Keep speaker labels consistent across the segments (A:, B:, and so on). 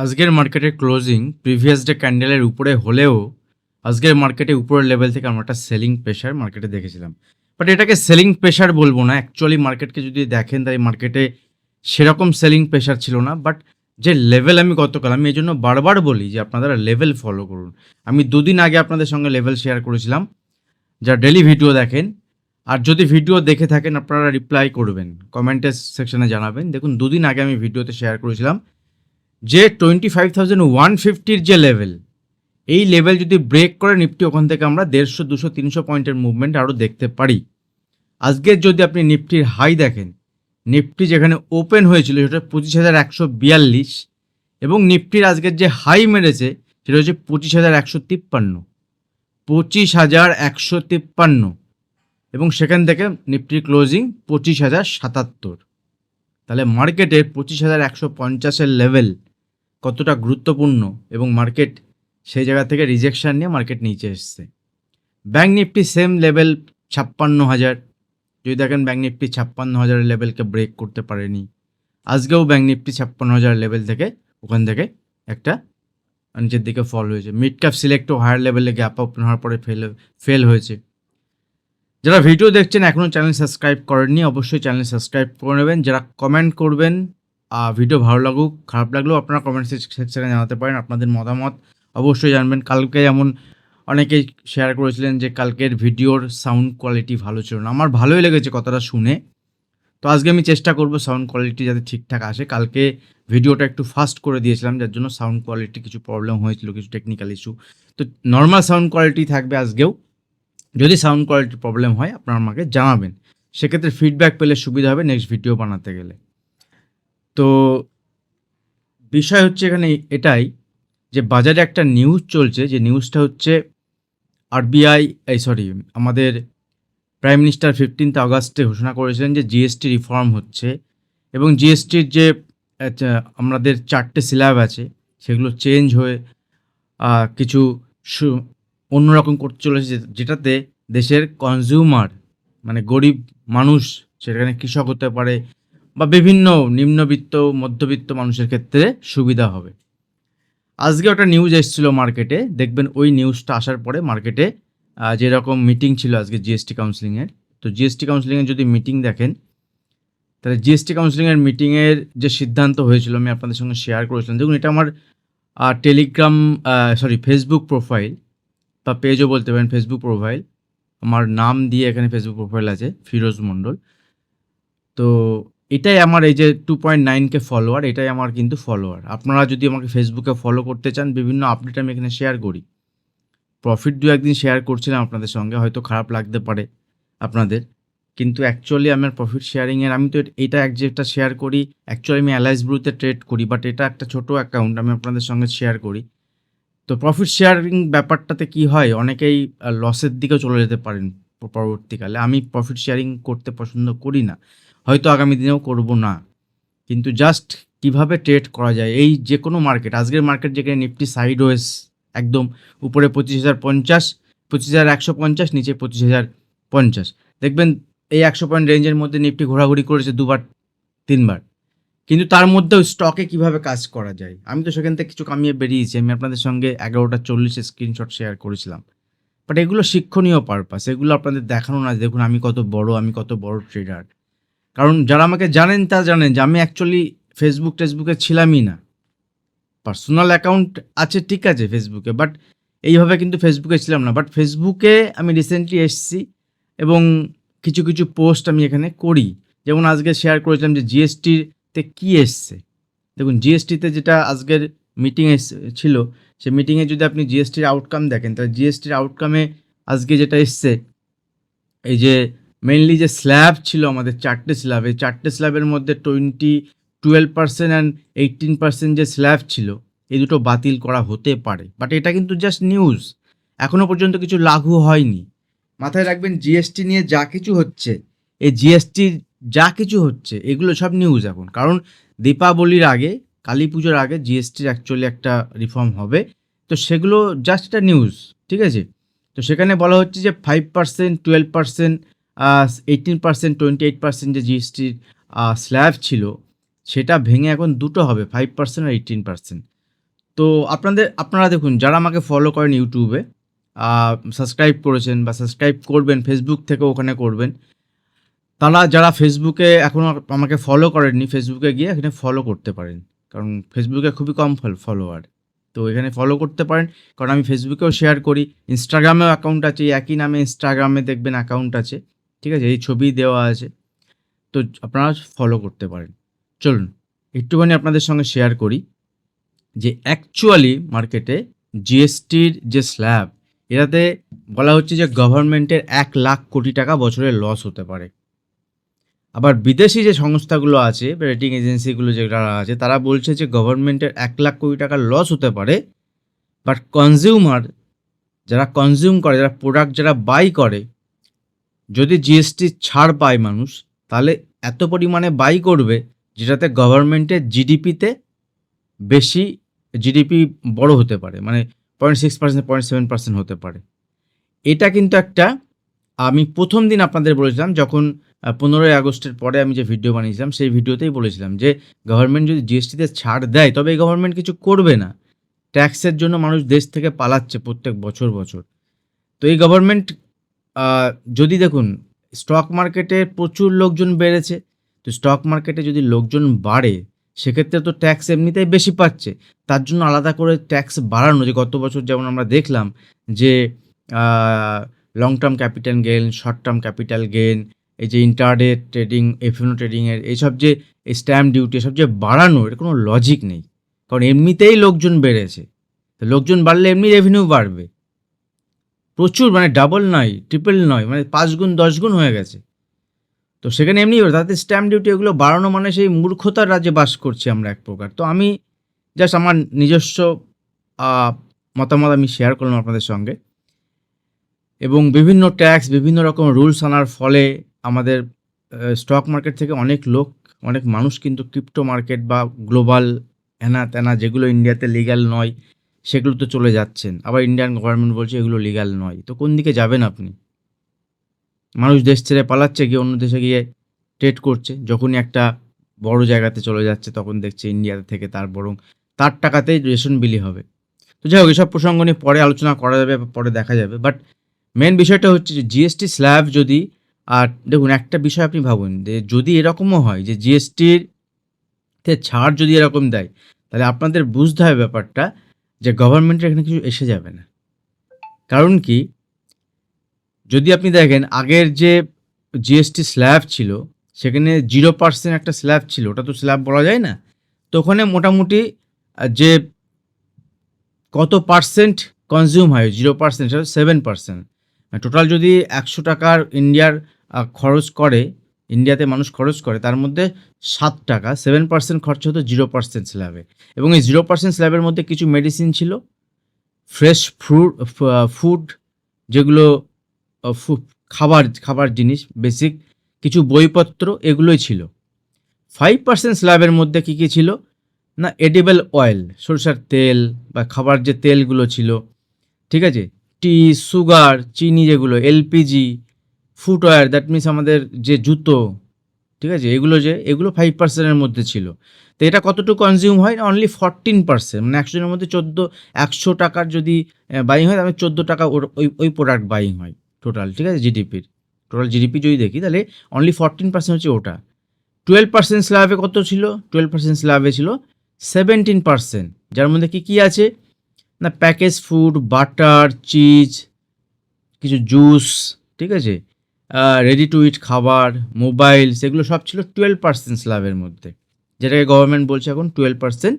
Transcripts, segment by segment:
A: আজকের মার্কেটের closing previous day ক্যান্ডেলের উপরে হলেও আজকের মার্কেটে উপরের লেভেল থেকে আমরা একটা সেলিং প্রেশার মার্কেটে দেখেছিলাম। বাট এটাকে সেলিং প্রেশার বলব না অ্যাকচুয়ালি মার্কেটকে যদি দেখেন তাই মার্কেটে সেরকম সেলিং প্রেশার ছিল না। বাট যে লেভেল আমি গতকাল, আমি এই জন্য বারবার বলি যে আপনারা লেভেল ফলো করুন। আমি দুদিন আগে আপনাদের সঙ্গে লেভেল শেয়ার করেছিলাম যা ডেলি ভিডিও দেখেন। আর যদি ভিডিও দেখে থাকেন, আপনারা রিপ্লাই করবেন কমেন্টের সেকশনে জানাবেন। দেখুন, দুদিন আগে আমি ভিডিওতে শেয়ার করেছিলাম। যে টোয়েন্টি ফাইভ থাউজেন্ড ওয়ান ফিফটির যে লেভেল এই লেভেল যদি ব্রেক করে নিফটি ওখান থেকে আমরা দেড়শো, দুশো, তিনশো পয়েন্টের মুভমেন্ট আরও দেখতে পারি। আজকের যদি আপনি নিফটির হাই দেখেন নিফটি যেখানে ওপেন হয়েছিল সেটা পঁচিশ হাজার একশো বিয়াল্লিশ এবং নিফটির আজকের যে হাই মেরেছে সেটা হচ্ছে পঁচিশ হাজার একশো তিপ্পান্ন। পঁচিশ হাজার একশো তিপ্পান্ন এবং সেখান থেকে নিফটির ক্লোজিং পঁচিশ হাজার সাতাত্তর। তাহলে মার্কেটে পঁচিশ হাজার একশো পঞ্চাশের লেভেল কতটা গুরুত্বপূর্ণ এবং মার্কেট সেই জায়গা থেকে রিজেকশন নিয়ে মার্কেট নিচে এসছে। ব্যাঙ্ক নিফটি সেম লেভেল ছাপ্পান্ন হাজার। যদি দেখেন ব্যাঙ্ক নিফটি ছাপ্পান্ন হাজারের লেভেলকে ব্রেক করতে পারেনি। আজকেও ব্যাঙ্ক নিফটি ছাপ্পান্ন হাজার লেভেল থেকে ওখান থেকে একটা নিচের দিকে ফল হয়েছে। মিড ক্যাপ সিলেক্টও হায়ার লেভেলে গ্যাপ ওপেন হওয়ার পরে ফেল ফেল হয়েছে। যারা ভিডিও দেখছেন এখনও চ্যানেল সাবস্ক্রাইব করেননি, অবশ্যই চ্যানেল সাবস্ক্রাইব করে নেবেন। যারা কমেন্ট করবেন ভিডিও ভালো লাগুক, খারাপ লাগলেও আপনারা কমেন্ট সেকশনে জানাতে পারেন আপনাদের মতামত। অবশ্যই জানবেন, কালকে যেমন অনেকেই শেয়ার করেছিলেন যে কালকের ভিডিওর সাউন্ড কোয়ালিটি ভালো ছিল না। আমার ভালোই লেগেছে কথাটা শুনে। তো আজকে আমি চেষ্টা করব সাউন্ড কোয়ালিটি যাতে ঠিকঠাক আসে। কালকে ভিডিওটা একটু ফাস্ট করে দিয়েছিলাম, যার জন্য সাউন্ড কোয়ালিটি কিছু প্রবলেম হয়েছিল, কিছু টেকনিক্যাল ইস্যু তো নর্মাল সাউন্ড কোয়ালিটি থাকবে আজকেও। যদি সাউন্ড কোয়ালিটি প্রবলেম হয়, আপনারা আমাকে জানাবেন। সেক্ষেত্রে ফিডব্যাক পেলে সুবিধা হবে নেক্সট ভিডিও বানাতে গেলে। তো বিষয় হচ্ছে এখানে এটাই যে বাজারে একটা নিউজ চলছে যে নিউজটা হচ্ছে আরবিআই এই সরি আমাদের প্রাইম মিনিস্টার ফিফটিন্থ আগস্টে ঘোষণা করেছিলেন যে জিএসটি রিফর্ম হচ্ছে এবং জিএসটির যে আচ্ছা, আমাদের চারটে স্ল্যাব আছে সেগুলো চেঞ্জ হয়ে কিছু অন্যরকম করতে চলেছে যেটাতে দেশের কনজিউমার মানে গরিব মানুষ সেখানে কৃষক হতে পারে বা বিভিন্ন নিম্নবিত্ত, মধ্যবিত্ত মানুষের ক্ষেত্রে সুবিধা হবে। আজকে একটা নিউজ এসেছিল মার্কেটে দেখবেন ওই নিউজটা আসার পরে মার্কেটে যেরকম মিটিং ছিল আজকে জিএসটি কাউন্সিলিংয়ের তো জিএসটি কাউন্সিলিংয়ের যদি মিটিং দেখেন, তাহলে জিএসটি কাউন্সিলিংয়ের মিটিংয়ের যে সিদ্ধান্ত হয়েছিল, আমি আপনাদের সঙ্গে শেয়ার করেছিলাম। দেখুন, এটা আমার টেলিগ্রাম সরি ফেসবুক প্রোফাইল বা পেজও বলতে পারেন ফেসবুক প্রোফাইল আমার নাম দিয়ে এখানে ফেসবুক প্রোফাইল আছে, ফিরোজ মণ্ডল। তো এটাই আমার এই যে টু পয়েন্ট নাইনকে ফলোয়ার এটাই আমার কিন্তু ফলোয়ার আপনারা যদি আমাকে ফেসবুকে ফলো করতে চান, বিভিন্ন আপডেট আমি এখানে শেয়ার করি। প্রফিট দু একদিন শেয়ার করছিলাম আপনাদের সঙ্গে, হয়তো খারাপ লাগতে পারে আপনাদের। কিন্তু অ্যাকচুয়ালি আমার প্রফিট শেয়ারিংয়ের আমি তো এট- এক যেটা শেয়ার করি অ্যাকচুয়ালি আমি অ্যালাইস ব্রুতে ট্রেড করি বাট এটা একটা ছোট অ্যাকাউন্ট আমি আপনাদের সঙ্গে শেয়ার করি। তো প্রফিট শেয়ারিং ব্যাপারটাতে কি হয়, অনেকেই লসের দিকেও চলে যেতে পারেন পরবর্তীকালে। আমি প্রফিট শেয়ারিং করতে পছন্দ করি না। হয়তো আগামী দিনেও করব না। কিন্তু জাস্ট কীভাবে ট্রেড করা যায়? এই যে কোনো মার্কেট আজকের মার্কেট যেখানে নিফটি সাইড ওয়েস একদম উপরে পঁচিশ হাজার পঞ্চাশ, পঁচিশ হাজার একশো পঞ্চাশ, নিচে পঁচিশ হাজার পঞ্চাশ। দেখবেন এই একশো পয়েন্ট রেঞ্জের মধ্যে নিফটি ঘোরাঘুরি করেছে দুবার, তিনবার। কিন্তু তার মধ্যেও স্টকে কীভাবে কাজ করা যায়? আমি তো সেখান থেকে কিছু কামিয়ে বেরিয়েছি। আমি আপনাদের সঙ্গে এগারোটা চল্লিশের স্ক্রিনশট শেয়ার করেছিলাম। বাট এগুলো শিক্ষণীয় পারপাস এগুলো আপনাদের দেখানো না দেখুন আমি কত বড়, আমি কত বড় ট্রেডার কারণ যারা আমাকে জানেন, তারা জানেন যে আমি অ্যাকচুয়ালি ফেসবুক টেসবুকে ছিলামই না। পার্সোনাল অ্যাকাউন্ট আছে, ঠিক আছে ফেসবুকে বাট এইভাবে কিন্তু ফেসবুকে ছিলাম না। বাট ফেসবুকে আমি রিসেন্টলি এসছি এবং কিছু কিছু পোস্ট আমি এখানে করি। যেমন আজকে শেয়ার করেছিলাম যে জিএসটিতে কী এসছে। দেখুন জিএসটিতে যেটা আজকের মিটিং ছিল, সে মিটিংয়ে যদি আপনি জিএসটির আউটকাম দেখেন, তাহলে জিএসটির আউটকামে আজকে যেটা এসছে, এই যে মেনলি যে স্ল্যাব ছিল আমাদের চারটে স্ল্যাব এই চারটে স্ল্যাবের মধ্যে twenty twelve percent and eighteen percent যে স্ল্যাব ছিল, এই দুটো বাতিল করা হতে পারে। বাট এটা কিন্তু জাস্ট নিউজ এখনও পর্যন্ত কিছু লাঘু হয়নি। মাথায় রাখবেন জিএসটি নিয়ে যা কিছু হচ্ছে, এই জিএসটি যা কিছু হচ্ছে, এগুলো সব নিউজ এখন। কারণ দীপাবলির আগে, কালী পুজোর আগে জিএসটির অ্যাকচুয়ালি একটা রিফর্ম হবে। তো সেগুলো জাস্ট একটা নিউজ ঠিক আছে? তো সেখানে বলা হচ্ছে যে five percent twelve percent eighteen percent twenty eight percent যে জিএসটির স্ল্যাব ছিল, সেটা ভেঙে এখন দুটো হবে ফাইভ পার্সেন্ট আর এইটিন পার্সেন্ট তো আপনাদের, আপনারা দেখুন, যারা আমাকে ফলো করেন ইউটিউবে সাবস্ক্রাইব করেছেন বা সাবস্ক্রাইব করবেন ফেসবুক থেকে ওখানে করবেন, তারা যারা ফেসবুকে এখনও আমাকে ফলো করেননি ফেসবুকে গিয়ে এখানে ফলো করতে পারেন, কারণ ফেসবুকে খুবই কম ফলোয়ার তো এখানে ফলো করতে পারেন, কারণ আমি ফেসবুকেও শেয়ার করি ইনস্টাগ্রামেও অ্যাকাউন্ট আছে একই নামে ইনস্টাগ্রামে দেখবেন অ্যাকাউন্ট আছে। ঠিক আছে? এই ছবি দেওয়া আছে। তো আপনারা ফলো করতে পারেন। চলুন, একটুখানি আপনাদের সঙ্গে শেয়ার করি যে অ্যাকচুয়ালি মার্কেটে জিএসটির যে স্ল্যাব এটাতে বলা হচ্ছে যে গভর্নমেন্টের এক লাখ কোটি টাকা বছরে লস হতে পারে। আবার বিদেশি যে সংস্থাগুলো আছে রেটিং এজেন্সিগুলো যেগুলো আছে, তারা বলছে যে গভর্নমেন্টের এক লাখ কোটি টাকা লস হতে পারে বাট কনজিউমার যারা কনজিউম করে, যারা প্রোডাক্ট যারা বাই করে যদি জিএসটি ছাড় পায় মানুষ, তাহলে এত পরিমাণে বাই করবে যেটাতে গভর্নমেন্টের জিডিপিতে বেশি জিডিপি বড় হতে পারে মানে point six percent point seven percent হতে পারে। এটা কিন্তু একটা, আমি প্রথম দিন আপনাদের বলেছিলাম, যখন পনেরোই আগস্টের পরে আমি যে ভিডিও বানিয়েছিলাম, সেই ভিডিওতেই বলেছিলাম যে গভর্নমেন্ট যদি জিএসটিতে ছাড় দেয়, তবে এই গভর্নমেন্ট কিছু করবে না। ট্যাক্সের জন্য মানুষ দেশ থেকে পালাচ্ছে প্রত্যেক বছর বছর। তো এই গভর্নমেন্ট যদি দেখুন স্টক মার্কেটে প্রচুর লোকজন বেড়েছে, তো স্টক মার্কেটে যদি লোকজন বাড়ে, সেক্ষেত্রে তো ট্যাক্স এমনিতেই বেশি পাচ্ছে। তার জন্য আলাদা করে ট্যাক্স বাড়ানো, যে গত বছর যেমন আমরা দেখলাম যে long term capital gain short term capital gain এই যে ইন্টারডে ট্রেডিং এফিনো ট্রেডিংয়ের এইসব যে স্ট্যাম্প ডিউটি এসব যে বাড়ানো, এর কোনো লজিক নেই। কারণ এমনিতেই লোকজন বেড়েছে। তো লোকজন বাড়লে এমনি রেভিনিউ বাড়বে। প্রচুর মানে ডাবল নয় ট্রিপল নয় মানে পাঁচ গুণ, দশ গুণ হয়ে গেছে। তো সেখানে এমনি তাতে স্ট্যাম্প ডিউটি এগুলো বাড়ানো মানে সেই মূর্খতার রাজ্যে বাস করছি আমরা এক প্রকার। তো আমি জাস্ট আমার নিজস্ব মতামত আমি শেয়ার করলাম আপনাদের সঙ্গে। এবং বিভিন্ন ট্যাক্স বিভিন্ন রকম রুলস আনার ফলে আমাদের স্টক মার্কেট থেকে অনেক লোক, অনেক মানুষ কিন্তু ক্রিপ্টো মার্কেট বা গ্লোবাল হ্যানা ত্যানা যেগুলো ইন্ডিয়াতে লিগ্যাল নয় সেগুলো তো চলে যাচ্ছেন। আবার ইন্ডিয়ান গভর্নমেন্ট বলছে এগুলো লিগ্যাল নয়। তো কোন দিকে যাবেন আপনি? মানুষ দেশ ছেড়ে পালাচ্ছে, গিয়ে অন্য দেশে গিয়ে ট্রেড করছে। যখনই একটা বড় জায়গাতে চলে যাচ্ছে, তখন দেখছে ইন্ডিয়াতে থেকে তার বরং তার টাকাতেই রেশন বিলি হবে। তো যাই হোক, এসব প্রসঙ্গ নিয়ে পরে আলোচনা করা যাবে, পরে দেখা যাবে। বাট মেন বিষয়টা হচ্ছে যে জিএসটি স্ল্যাব যদি, আর দেখুন একটা বিষয় আপনি ভাবুন, যে যদি এরকমও হয় যে জিএসটির ছাড় যদি এরকম দেয়, তাহলে আপনাদের বুঝতে হবে ব্যাপারটা যে গভর্নমেন্টের এখানে কিছু এসে যাবে না। কারণ কি? যদি আপনি দেখেন, আগের যে জিএসটি স্ল্যাব ছিল, সেখানে জিরো পার্সেন্ট একটা স্ল্যাব ছিল, ওটা তো স্ল্যাব বলা যায় না। তো ওখানে মোটামুটি যে কত পার্সেন্ট কনজিউম হয় zero percent seven percent total যদি একশো টাকার ইন্ডিয়ার খরচ করে ইন্ডিয়াতে মানুষ খরচ করে, তার মধ্যে সাত টাকা সেভেন পার্সেন্ট খরচ হতো জিরো পার্সেন্ট স্ল্যাবে এবং এই জিরো পার্সেন্ট স্ল্যাবের মধ্যে কিছু মেডিসিন ছিল ফ্রেশ ফ্রুট ফুড যেগুলো খাবার খাবার জিনিস বেসিক কিছু বইপত্র, এগুলোই ছিল। ফাইভ পার্সেন্ট স্ল্যাবের মধ্যে কী কী ছিল? না এডিবল অয়েল সরষার তেল বা খাবার যে তেলগুলো ছিল, ঠিক আছে? টি সুগার চিনি যেগুলো এলপিজি ফুটওয়্যার দ্যাট মিনস আমাদের যে জুতো, ঠিক আছে? এগুলো যে, এগুলো ফাইভ পার্সেন্টের মধ্যে ছিল। তো এটা কতটুকু কনজিউম হয়? অনলি ফরটিন পার্সেন্ট মানে একশো জনের মধ্যে চোদ্দ, একশো টাকার যদি বাইং হয়, তাহলে চোদ্দ টাকা ওই ওই প্রোডাক্ট বাইং হয় টোটাল ঠিক আছে? জিডিপির টোটাল জিডিপি যদি দেখি, তাহলে অনলি ফরটিন পার্সেন্ট হচ্ছে ওটা। টুয়েলভ পার্সেন্ট স্ল্যাবে কত ছিল? টুয়েলভ পার্সেন্ট স্ল্যাবে ছিল সেভেন্টিন পার্সেন্ট যার মধ্যে কী কী আছে? না প্যাকেজ ফুড বাটার চিজ কিছু জুস ঠিক আছে? রেডি টু ইট খাবার মোবাইল সেগুলো সব ছিল টুয়েলভ পার্সেন্ট স্ল্যাবের মধ্যে। যেটাকে গভর্নমেন্ট বলছে এখন টুয়েলভ পার্সেন্ট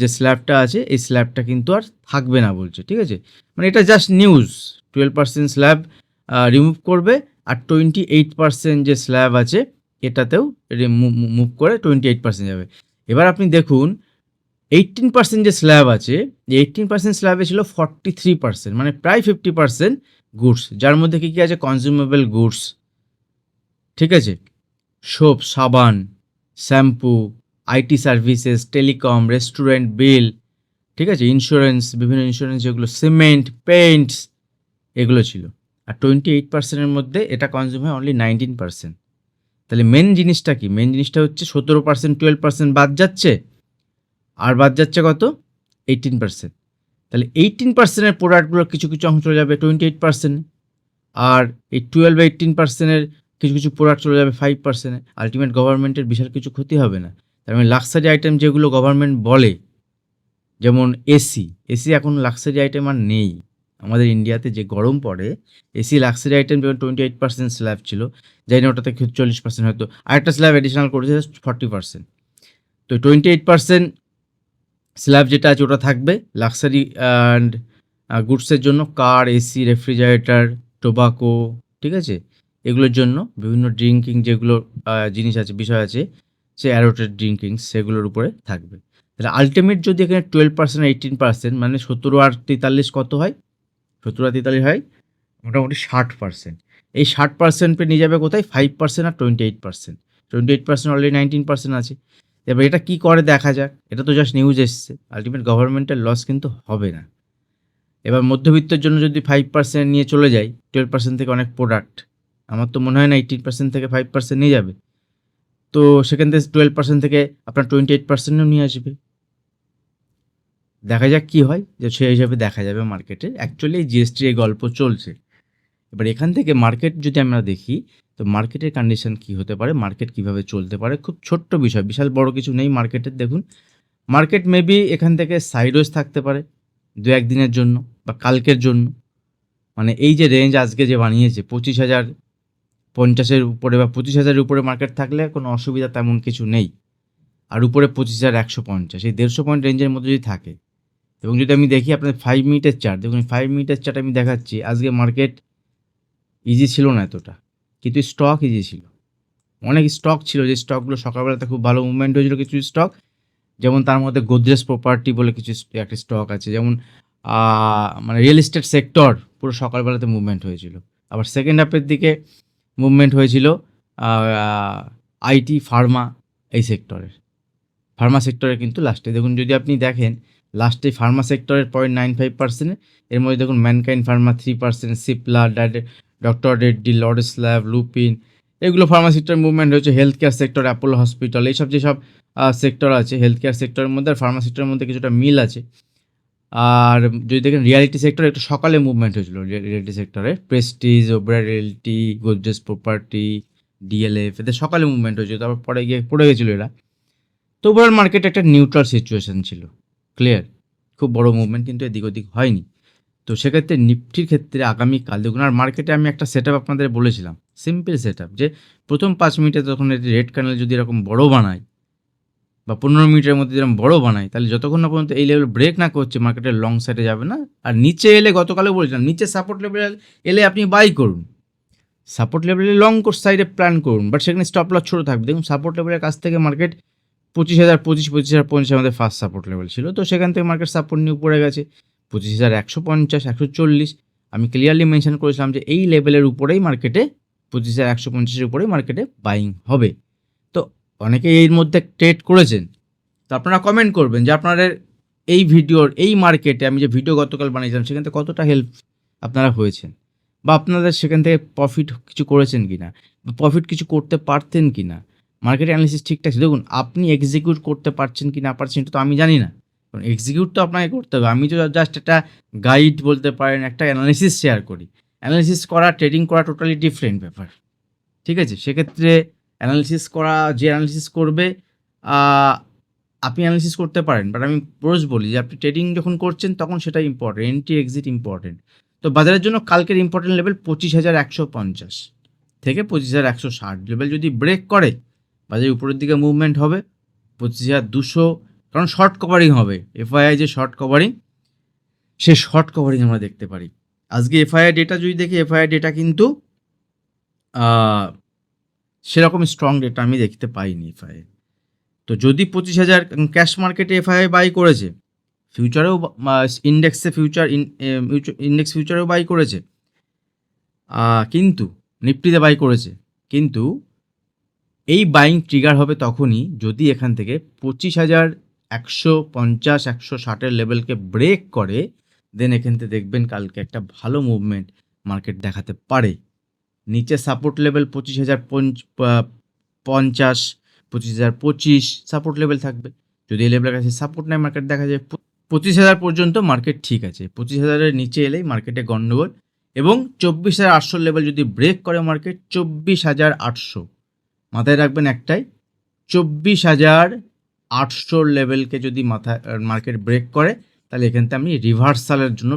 A: যে স্ল্যাবটা আছে, এই স্ল্যাবটা কিন্তু আর থাকবে না বলছে, ঠিক আছে? মানে এটা just news twelve percent slab remove করবে আর টোয়েন্টি এইট পার্সেন্ট যে স্ল্যাব আছে, এটাতেও মুভ করে টোয়েন্টি এইট পার্সেন্ট যাবে। এবার আপনি দেখুন এইটিন পার্সেন্ট যে স্ল্যাব আছে এইটিন পার্সেন্ট স্ল্যাবে ছিল ফর্টি থ্রি পার্সেন্ট মানে প্রায় ফিফটি পার্সেন্ট গুডস যার মধ্যে কী কী আছে? কনজিউমেবল গুডস ঠিক আছে? সোপ সাবান shampoo IT services telecom restaurant bill ঠিক আছে? ইন্স্যুরেন্স বিভিন্ন ইন্স্যুরেন্স যেগুলো সিমেন্ট পেন্টস এগুলো ছিল। আর টোয়েন্টি এইট পার্সেন্টের মধ্যে এটা কনজিউম হয় অনলি নাইনটিন পার্সেন্ট তাহলে মেন জিনিসটা কি? মেন জিনিসটা হচ্ছে সতেরো পার্সেন্ট টুয়েলভ পার্সেন্ট বাদ যাচ্ছে। আর বাদ যাচ্ছে কত? এইটিন পার্সেন্ট তাহলে এইটিন পার্সেন্টের প্রোডাক্টগুলো কিছু কিছু অংশ চলে যাবে টোয়েন্টি এইট পার্সেন্ট আর এই টুয়েলভ এইটিন পার্সেন্টের কিছু কিছু প্রোডাক্ট চলে যাবে ফাইভ পার্সেন্টে আলটিমেট গভর্নমেন্টের বিশাল কিছু ক্ষতি হবে না। তার মানে লাক্সারি আইটেম যেগুলো গভর্নমেন্ট বলে, যেমন এসি এসি এখন লাক্সারি আইটেম আর নেই। আমাদের ইন্ডিয়াতে যে গরম পড়ে এসি লাক্সারি আইটেম যেমন টোয়েন্টি এইট পার্সেন্ট স্ল্যাব ছিল, যাই না ওটাতে চল্লিশ পার্সেন্ট হয়তো। আরেকটা স্ল্যাব এডিশনাল করেছে ফর্টি পার্সেন্ট তো টোয়েন্টি এইট পার্সেন্ট স্ল্যাব যেটা আছে ওটা থাকবে লাক্সারি অ্যান্ড গুডসের জন্য কার এসি রেফ্রিজারেটর টোবাকো ঠিক আছে? এগুলোর জন্য বিভিন্ন ড্রিঙ্কিং যেগুলো জিনিস আছে, বিষয় আছে, সে অ্যারোটেড ড্রিঙ্কিং সেগুলোর উপরে থাকবে। তাহলে আলটিমেট যদি এখানে টুয়েলভ পার্সেন্ট এইটিন পার্সেন্ট মানে সতেরো আর তেতাল্লিশ কত হয়? সতেরো আর তেতাল্লিশ হয় মোটামুটি ষাট পার্সেন্ট এই ষাট পার্সেন্ট নিয়ে যাবে কোথায়? ফাইভ পার্সেন্ট আর twenty eight percent twenty eight percent already nineteen percent আছে। এবার এটা কী করে দেখা যাক? এটা তো জাস্ট নিউজ এসছে। আলটিমেট গভর্নমেন্টের লস কিন্তু হবে না। এবার মধ্যবিত্তের জন্য যদি ফাইভ পার্সেন্ট নিয়ে চলে যাই টুয়েলভ পার্সেন্ট থেকে অনেক প্রোডাক্ট আমার তো মনে হয় না এইটিন পার্সেন্ট থেকে ফাইভ পার্সেন্ট নিয়ে যাবে। তো সেখান থেকে টুয়েলভ পার্সেন্ট থেকে আপনার টোয়েন্টি এইট পার্সেন্টও নিয়ে আসবে। দেখা যাক কী হয়, যে সেই হিসাবে দেখা যাবে মার্কেটে অ্যাকচুয়ালি এই জিএসটির এই গল্প চলছে। এবার এখান থেকে মার্কেট যদি আমরা দেখি তো মার্কেটের কন্ডিশন কী হতে পারে? মার্কেট কীভাবে চলতে পারে? খুব ছোট্ট বিষয়, বিশাল বড় কিছু নেই মার্কেটের দেখুন। মার্কেট মেবি এখান থেকে সাইডওয়েজ থাকতে পারে, দু একদিনের জন্য বা কালকের জন্য। মানে এই যে রেঞ্জ আজকে যে বানিয়েছে, পঁচিশ হাজার, পঞ্চাশের উপরে বা পঁচিশ হাজারের উপরে মার্কেট থাকলে কোনো অসুবিধা তেমন কিছু নেই। আর উপরে পঁচিশ হাজার, একশো পঞ্চাশ। এই দেড়শো পয়েন্ট রেঞ্জের মধ্যে যদি থাকে, এবং যদি আমি দেখি আপনার ফাইভ মিনিটের চার্ট দেখুন ফাইভ মিনিটের চার্ট আমি দেখাচ্ছি, আজকে মার্কেট ইজি ছিল না এতটা। কিন্তু স্টক ইজি ছিল, অনেক স্টক ছিল যে স্টকগুলো সকালবেলাতে খুব ভালো মুভমেন্ট হয়েছিল কিছু স্টক যেমন তার মধ্যে গোদরেজ প্রপার্টি বলে কিছু একটা স্টক আছে, যেমন মানে রিয়েল এস্টেট সেক্টর পুরো সকালবেলাতে মুভমেন্ট হয়েছিল। আবার সেকেন্ড হাফের দিকে মুভমেন্ট হয়েছিল আইটি ফার্মা এই সেক্টরের ফার্মা সেক্টরে কিন্তু লাস্টে দেখুন যদি আপনি দেখেন লাস্টে ফার্মা সেক্টরের পয়েন্ট নাইন ফাইভ পার্সেন্ট এর মধ্যে দেখুন Mankind pharma three percent Cipla doctor Reddy Lords lab Lupin, এগুলো ফার্মা সেক্টর মুভমেন্ট হচ্ছে health care sector Apollo hospital এইসব যেসব সেক্টর আছে হেলথ কেয়ার সেক্টরের মধ্যে আর ফার্মা সেক্টরের মধ্যে কিছুটা মিল আছে। আর যদি দেখেন রিয়ালিটি সেক্টর একটু সকালে মুভমেন্ট হয়েছিল রিয়ালিটি সেক্টরে Prestige Oberoi realty Godrej property DLF এদের সকালে মুভমেন্ট হয়েছিল, তারপর পরে গিয়ে পড়ে গেছিল এরা। তো ওভারঅল মার্কেটে একটা নিউট্রাল সিচুয়েশান ছিল ক্লিয়ার খুব বড় মুভমেন্ট কিন্তু এদিক ওদিক হয়নি। তো সেক্ষেত্রে নিফটির ক্ষেত্রে আগামীকাল, দেখুন, আর মার্কেটে আমি একটা সেট আপনাদের বলেছিলাম সিম্পল সেট যে প্রথম পাঁচ মিনিটে তখন রেড ক্যানেল যদি এরকম বড় বানায় বা পনেরো মিনিটের মধ্যে যেরকম বড় বানায়, তাহলে যতক্ষণ না পর্যন্ত এই লেভেল ব্রেক না করছে মার্কেটের লং সাইডে যাবে না। আর নিচে এলে গতকালে বলেছিলাম, নিচে সাপোর্ট লেভেল এলে আপনি বাই করুন। সাপোর্ট লেভেলে লং সাইডে প্ল্যান করুন বাট সেখানে স্টপ লস ছোটো থাকবে। দেখুন সাপোর্ট লেভেলের কাছ থেকে মার্কেট পঁচিশ হাজার, পঁচিশ পঁচিশ হাজার, পঞ্চাশ আমাদের ফার্স্ট সাপোর্ট লেভেল ছিল, তো সেখান থেকে মার্কেট সাপোর্ট নিয়ে উপরে গেছে। পঁচিশ হাজার একশো পঞ্চাশ, একশো চল্লিশ। আমি ক্লিয়ারলি মেনশন করেছিলাম যে এই লেভেলের উপরেই মার্কেটে পঁচিশ হাজার একশো পঞ্চাশের উপরেই মার্কেটে বাইং হবে। তো অনেকে এর মধ্যে ট্রেড করেছেন। তো আপনারা কমেন্ট করবেন যে আপনাদের এই ভিডিওর, এই মার্কেটে আমি যে ভিডিও গতকাল বানিয়েছিলাম, সেখান থেকে কতটা হেল্প আপনারা হয়েছেন? বা আপনাদের সেখান থেকে প্রফিট কিছু করেছেন কি না বা প্রফিট কিছু করতে পারতেন কি না মার্কেট অ্যানালিসিস ঠিকঠাক দেখুন, আপনি এক্সিকিউট করতে পারছেন কি না পারছেন এটা তো আমি জানি না। কারণ এক্সিকিউট তো আপনাকে করতে হবে। আমি তো জাস্ট একটা গাইড বলতে পারেন, একটা অ্যানালিসিস শেয়ার করি। অ্যানালিসিস করা ট্রেডিং করা টোটালি ডিফারেন্ট ব্যাপার। ঠিক আছে? সেক্ষেত্রে অ্যানালিসিস করা, যে অ্যানালিসিস করবে আপনি অ্যানালিসিস করতে পারেন। বাট আমি রোজ বলি যে, আপনি ট্রেডিং যখন করছেন, তখন সেটা ইম্পর্টেন্ট এন্ট্রি এক্সিট ইম্পর্টেন্ট তো বাজারের জন্য কালকের ইম্পর্টেন্ট লেভেল পঁচিশ হাজার একশো পঞ্চাশ। থেকে পঁচিশ হাজার একশো ষাট। লেভেল যদি ব্রেক করে, বাজারে উপরের দিকে মুভমেন্ট হবে, পঁচিশ হাজার দুশো কারণ শর্ট কভারিং হবে। এফআইআই যে শর্ট কভারিং সে শর্ট কভারিং আমরা দেখতে পারি। আজকে এফআইআই ডেটা যদি দেখি এফআইআই ডেটা কিন্তু সেরকম স্ট্রং ডেটা আমি দেখতে পাইনি এফআইআই তো যদি পঁচিশ হাজার ক্যাশ মার্কেটে এফআইআই বাই করেছে ফিউচারেও ইন্ডেক্সে ফিউচার ইন্ডেক্স ফিউচারেও বাই করেছে কিন্তু নিফটিতে বাই করেছে, কিন্তু, এই বাইং ট্রিগার হবে তখনই যদি এখান থেকে পঁচিশ হাজার একশো পঞ্চাশ, একশো ষাটের লেভেলকে ব্রেক করে দেন এখান থেকে দেখবেন কালকে একটা ভালো মুভমেন্ট মার্কেট দেখাতে পারে। নিচে সাপোর্ট লেভেল পঁচিশ হাজার পঞ্চাশ, পঁচিশ হাজার পঁচিশ সাপোর্ট লেভেল থাকবে। যদি এই লেভেলের কাছে সাপোর্ট নেয় মার্কেট দেখা যায় পঁচিশ হাজার পর্যন্ত মার্কেট ঠিক আছে। পঁচিশ হাজারের নিচে এলেই মার্কেটে গণ্ডগোল এবং চব্বিশ হাজার আটশো লেভেল যদি ব্রেক করে মার্কেট চব্বিশ হাজার আটশো। মাথায় রাখবেন একটাই, চব্বিশ হাজার আটশোর লেভেলকে যদি মাথায় মার্কেট ব্রেক করে, তাহলে এখান থেকে আমি রিভার্সালের জন্য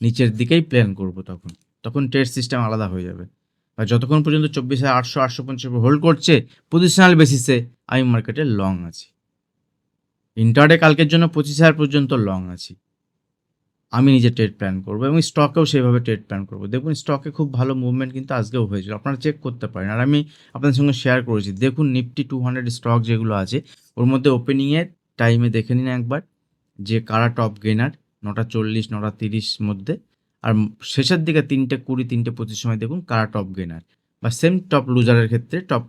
A: নিচের দিকেই প্ল্যান করব তখন। তখন ট্রেড সিস্টেম আলাদা হয়ে যাবে। বা যতক্ষণ পর্যন্ত চব্বিশ হাজার আটশো আটশো হোল্ড করছে পজিশনাল বেসিসে আমি মার্কেটে লং আছি। ইন্টারডে কালকের জন্য পঁচিশ হাজার পর্যন্ত লং আছি। আমি নিজে ট্রেড প্ল্যান করব এবং স্টকেও সেভাবে ট্রেড প্ল্যান করব। দেখুন স্টকে খুব ভালো মুভমেন্ট কিন্তু আজকেও হয়েছিল। আপনারা চেক করতে পারেন। আর আমি আপনাদের সঙ্গে শেয়ার করেছি। দেখুন নিফটি টু হান্ড্রেড স্টক যেগুলো আছে ওর মধ্যে ওপেনিংয়ের টাইমে দেখে নিন একবার, যে কারা টপ গেনার নটা চল্লিশ, নটা তিরিশ মধ্যে। আর শেষের দিকে তিনটে কুড়ি, তিনটে পঁচিশ সময় দেখুন কারা টপ গেনার বা সেম টপ লুজারের ক্ষেত্রে টপ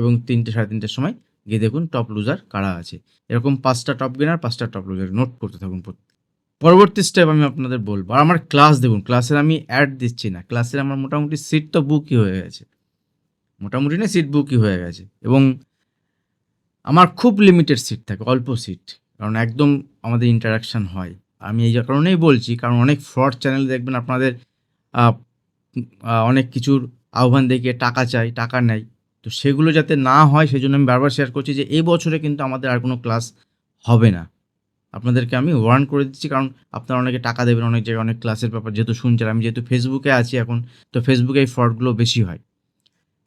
A: এবং তিনটে, সাড়ে তিনটের সময় গিয়ে দেখুন টপ লুজার কারা আছে। এরকম পাঁচটা টপ গেনার পাঁচটা টপ লুজার নোট করতে থাকুন পরবর্তী স্টেপ আমি আপনাদের বলব। আর আমার ক্লাস দেখুন ক্লাসের আমি অ্যাড দিচ্ছি না। ক্লাসের আমার মোটামুটি সিট তো বুকই হয়ে গেছে। মোটামুটি না সিট বুকই হয়ে গেছে। এবং আমার খুব লিমিটেড সিট থাকে, অল্প সিট কারণ একদম আমাদের ইন্টারাকশান হয়। আমি এই কারণেই বলছি, কারণ অনেক ফ্রড চ্যানেল দেখবেন, আপনাদের অনেক কিছুর আহ্বান দেখিয়ে টাকা চাই, টাকা নেয় তো সেগুলো যাতে না হয় সেই জন্য আমি বারবার শেয়ার করছি যে, এই বছরে কিন্তু আমাদের আর কোনো ক্লাস হবে না। আপনাদেরকে আমি ওয়ার্ন করে দিচ্ছি, কারণ আপনারা অনেকে টাকা দেবেন, অনেক জায়গায় অনেক ক্লাসের ব্যাপার, যেহেতু শুনছেন, আমি যেহেতু ফেসবুকে আছি এখন, তো ফেসবুকে এই ফ্রডগুলো বেশি হয়।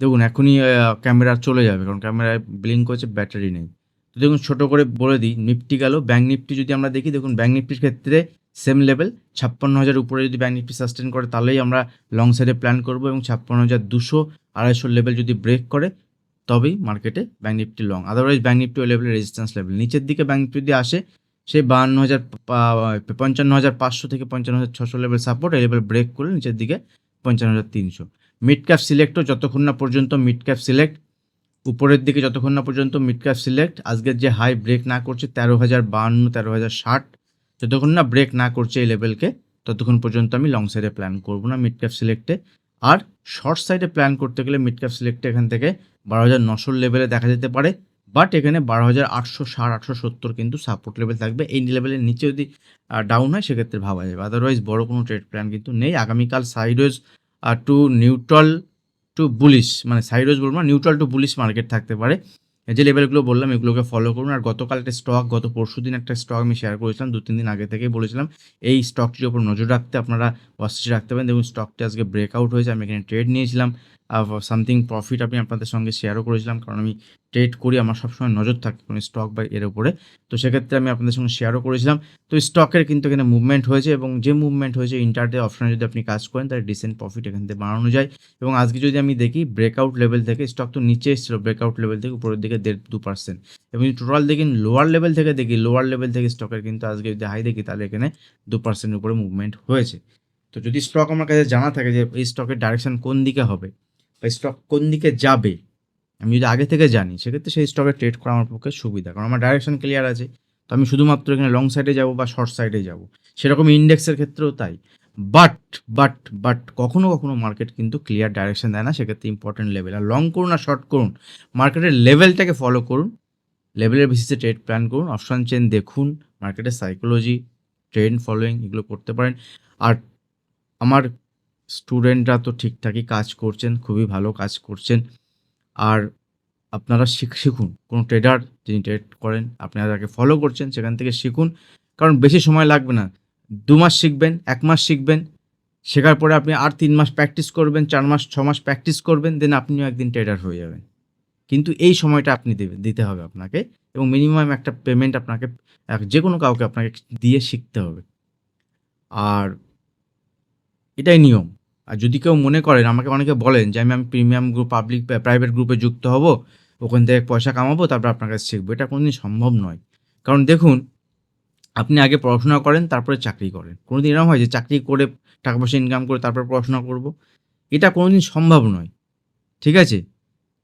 A: দেখুন, এখনই ক্যামেরা চলে যাবে, কারণ ক্যামেরায় ব্লিঙ্ক করছে ব্যাটারি নেই। তো দেখুন, ছোটো করে বলে দিই নিফটি গেল ব্যাঙ্ক নিফটি যদি আমরা দেখি, দেখুন ব্যাঙ্ক নিফটির ক্ষেত্রে সেম লেভেল ছাপ্পান্ন হাজার উপরে যদি ব্যাঙ্ক নিফটি সাস্টেন করে, তাহলেই আমরা লং সাইডে প্ল্যান করব এবং ছাপ্পান্ন হাজার দুশো আড়াইশো লেভেল যদি ব্রেক করে, তবেই মার্কেটে bank Nifty long otherwise bank Nifty ওই লেভেলে রেজিস্ট্যান্স লেভেল নিচের দিকে ব্যাঙ্ক নিফটি যদি আসে সেই বাহান্ন হাজার পঞ্চান্ন হাজার পাঁচশো থেকে পঞ্চান্ন হাজার ছশো লেভেল সাপোর্ট এই লেভেল ব্রেক করলে নিচের দিকে পঞ্চান্ন হাজার তিনশো। মিড ক্যাপ সিলেক্টও যতক্ষণ না পর্যন্ত মিড ক্যাপ সিলেক্ট উপরের দিকে যতক্ষণ না পর্যন্ত মিড ক্যাপ সিলেক্ট আজকের যে হাই ব্রেক না করছে তেরো হাজার বাহান্ন, তেরো হাজার ষাট, যতক্ষণ না ব্রেক না করছে এই লেভেলকে ততক্ষণ পর্যন্ত আমি লং সাইডে প্ল্যান করব না মিড ক্যাপ সিলেক্টে আর শর্ট সাইডে প্ল্যান করতে গেলে মিড ক্যাপ সিলেক্টে এখান থেকে বারো হাজার নশোর লেভেলে দেখা যেতে পারে বাট এখানে বারো হাজার আটশো ষাট, আটশো সত্তর কিন্তু সাপোর্ট লেভেল থাকবে। এই লেভেলের নিচে যদি ডাউন হয়, সেক্ষেত্রে ভাবা যাবে। আদারওয়াইজ বড় কোনো ট্রেড প্ল্যান কিন্তু নেই। আগামীকাল sideways to neutral to bullish মানে সাইডোজ বলব নিউট্রাল টু বুলিশ মার্কেট থাকতে পারে। যে লেভেলগুলো বললাম, এগুলোকে ফলো করুন। আর গতকাল একটা স্টক গত পরশু দিন একটা স্টক আমি শেয়ার করেছিলাম দু তিন দিন আগে থেকেই বলেছিলাম, এই স্টকটির ওপর নজর রাখতে আপনারা ওয়াস্টি রাখতে পারেন। দেখুন স্টকটি আজকে ব্রেকআউট হয়েছে, আমি এখানে ট্রেড নিয়েছিলাম। সামথিং প্রফিট আমি আপনাদের সঙ্গে শেয়ারও করেছিলাম, কারণ আমি ট্রেড করি, আমার সবসময় নজর থাকে কোনো স্টক বা এর উপরে। তো সেক্ষেত্রে আমি আপনাদের সঙ্গে শেয়ারও করেছিলাম। তো স্টকের কিন্তু এখানে মুভমেন্ট হয়েছে এবং যে মুভমেন্ট হয়েছে ইন্টারডে অপশনে যদি আপনি কাজ করেন, তাহলে ডিসেন্ট প্রফিট এখান থেকে বাড়ানো যায়। এবং আজকে যদি আমি দেখি ব্রেকআউট লেভেল থেকে স্টক তো নিচে এসেছিল ব্রেকআউট লেভেল থেকে উপরের দিকে দেড় দু পার্সেন্ট এবং টোটাল দেখি লোয়ার লেভেল থেকে দেখি লোয়ার লেভেল থেকে স্টকের কিন্তু আজকে যদি হাই দেখি, তাহলে এখানে দু পার্সেন্ট উপরে মুভমেন্ট হয়েছে। তো যদি স্টক আমার কাছে জানা থাকে যে এই স্টকের ডাইরেকশন কোন দিকে হবে বা স্টক কোন দিকে যাবে, আমি যদি আগে থেকে জানি, সেক্ষেত্রে সেই স্টকে ট্রেড করা আমার পক্ষে সুবিধা। কারণ আমার ডাইরেকশন ক্লিয়ার আছে, তো আমি শুধুমাত্র এখানে লং সাইডে যাব বা শর্ট সাইডে যাব। সেরকম ইন্ডেক্সের ক্ষেত্রেও তাই। বাট বাট বাট কখনো কখনো মার্কেট কিন্তু ক্লিয়ার ডাইরেকশন দেয় না, সেক্ষেত্রে ইম্পর্টেন্ট লেভেল আর লং করুন আর শর্ট করুন মার্কেটের লেভেলটাকে ফলো করুন। লেভেলের বেসিসে ট্রেড প্ল্যান করুন অপশন চেন দেখুন মার্কেটের সাইকোলজি ট্রেন্ড ফলোয়িং এগুলো করতে পারেন। আর আমার স্টুডেন্টরা তো ঠিকঠাকই কাজ করছেন, খুবই ভালো কাজ করছেন। আর আপনারা শিখ, শিখুন। কোনো ট্রেডার যিনি ট্রেড করেন আপনারা তাকে ফলো করছেন, সেখান থেকে শিখুন। কারণ বেশি সময় লাগবে না। দু মাস শিখবেন, এক মাস শিখবেন, শেখার পরে আপনি আর তিন মাস প্র্যাকটিস করবেন, চার মাস, ছ মাস প্র্যাকটিস করবেন দেন আপনিও একদিন ট্রেডার হয়ে যাবেন। কিন্তু এই সময়টা আপনি দেবেন দিতে হবে আপনাকে এবং মিনিমাম একটা পেমেন্ট আপনাকে যে কোনো কাউকে আপনাকে দিয়ে শিখতে হবে। আর এটাই নিয়ম। আর যদি কেউ মনে করেন, আমাকে অনেকে বলেন যে, আমি আমি প্রিমিয়াম গ্রুপ পাবলিক প্রাইভেট গ্রুপে যুক্ত হব, ওখান থেকে পয়সা কামাবো, তারপর আপনার কাছে শিখব। এটা কোনোদিন সম্ভব নয়। কারণ দেখুন, আপনি আগে পড়াশোনা করেন, তারপরে চাকরি করেন। কোনোদিন এরকম হয় যে, চাকরি করে টাকা পয়সা ইনকাম করে তারপর পড়াশোনা করব। এটা কোনোদিন সম্ভব নয়। ঠিক আছে?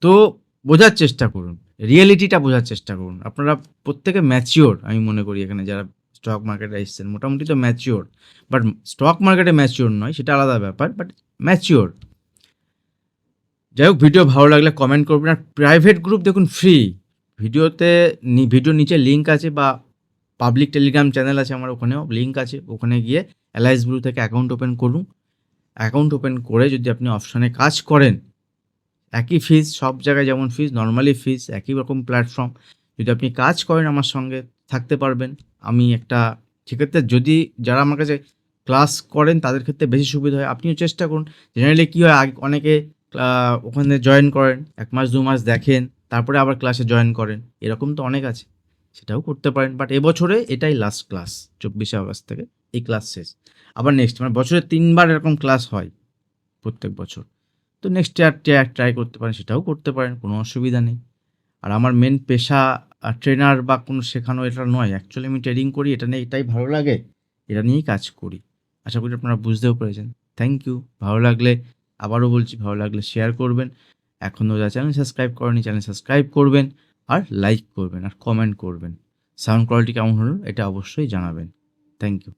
A: তো বোঝার চেষ্টা করুন। রিয়েলিটিটা বোঝার চেষ্টা করুন। আপনারা প্রত্যেকে ম্যাচিওর আমি মনে করি এখানে যারা স্টক মার্কেটে এসছেন। মোটামুটি তো ম্যাচিওর বাট স্টক মার্কেটে ম্যাচিওর নয়, সেটা আলাদা ব্যাপার বাট ম্যাচিওর যাই হোক ভিডিও ভালো লাগলে কমেন্ট করবেন, আর প্রাইভেট গ্রুপ দেখুন ফ্রি ভিডিওতে ভিডিওর নিচে লিঙ্ক আছে বা পাবলিক টেলিগ্রাম চ্যানেল আছে আমার ওখানেও লিঙ্ক আছে, ওখানে গিয়ে এলআইএস ব্লু থেকে অ্যাকাউন্ট ওপেন করুন। অ্যাকাউন্ট ওপেন করে যদি আপনি অপশানে কাজ করেন, একই ফিজ সব জায়গায় যেমন ফিজ নর্মালি ফিজ একই রকম প্ল্যাটফর্ম যদি আপনি কাজ করেন আমার সঙ্গে থাকতে পারবেন। আমি একটা সেক্ষেত্রে যদি যারা আমার কাছে ক্লাস করেন, তাদের ক্ষেত্রে বেশি সুবিধা হয়। আপনিও চেষ্টা করুন। জেনারেলি কী হয়, আগে- অনেকে ওখানে জয়েন করেন, এক মাস, দু মাস দেখেন, তারপরে আবার ক্লাসে জয়েন করেন। এরকম তো অনেক আছে। সেটাও করতে পারেন। বাট এবছরে এটাই লাস্ট ক্লাস চব্বিশে আগস্ট থেকে। এই ক্লাস শেষ। আবার নেক্সট মানে বছরে তিনবার এরকম ক্লাস হয়, প্রত্যেক বছর। তো নেক্সট ইয়ার ট্রাই করতে পারেন, সেটাও করতে পারেন, কোনো অসুবিধা নেই। আর আমার মেন পেশা ট্রেনার বা কোনো শেখানো এটা নয়। অ্যাকচুয়ালি আমি ট্রেডিং করি, এটা নিয়ে এটাই ভালো লাগে, এটা নিয়েই কাজ করি। আশা করি আপনারা বুঝতেও পেরেছেন। থ্যাংক ইউ ভালো লাগলে আবারও বলছি, ভালো লাগলে শেয়ার করবেন। এখনও যা চ্যানেল সাবস্ক্রাইব করেনি চ্যানেল সাবস্ক্রাইব করবেন আর লাইক করবেন আর কমেন্ট করবেন। সাউন্ড কোয়ালিটি কেমন হলো, এটা অবশ্যই জানাবেন। Thank you